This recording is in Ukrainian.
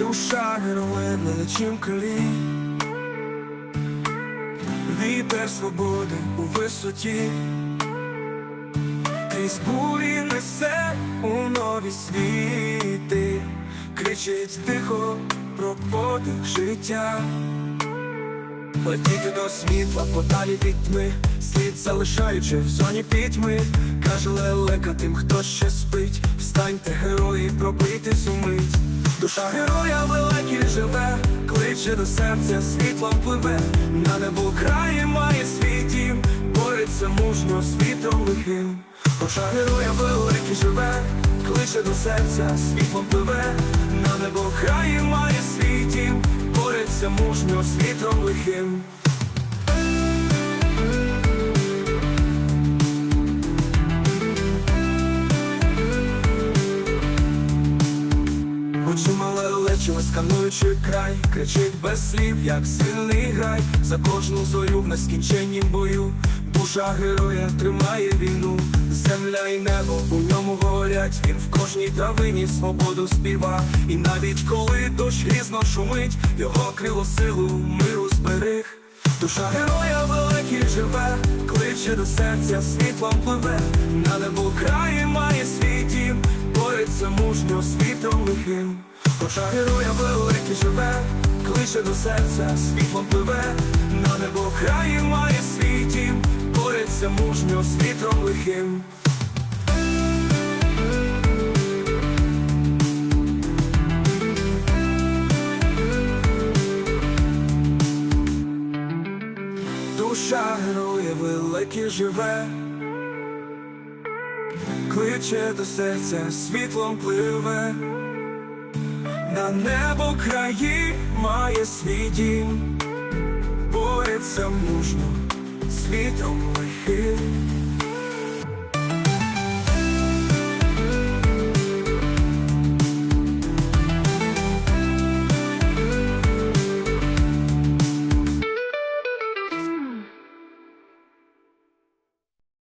душа героя на лечим крилі, вітер свободи у висоті, крізь бурі несе у нові світи, кричить тихо про подих життя. Летіти до світла подалі від тьми, слід залишаючи в зоні пітьми, каже лелека тим, хто ще спить, встаньте, герої, пробийте сумить. Душа героя великий живе, кличе до серця, світлом пливе, на небо краї має свій дім, бореться мужньо з вітром лихим. Душа героя великий живе, кличе до серця, світлом пливе, на небо краї має свій бореться мужньо з вітром лихим. Очима лечимо, скануючи край, кричить без слів, як сильний грай, за кожну зорю в нескінченнім бою, душа героя тримає війну, земля і небо горять, він в кожній травині свободу співа, і навіть коли дощ грізно шумить, його крило силу миру зберіг. Душа героя великий живе, кличе до серця, світлом пливе, на небо краї має свій дім, бореться мужньо з вітром лихим. Душа героя великий живе, кличе до серця, світлом пливе, на небо краї має свій дім, бореться мужньо з вітром лихим. Душа героя великий живе, кличе до серця, світлом пливе, на небо краї має свій дім, бореться мужньо, світом лихим.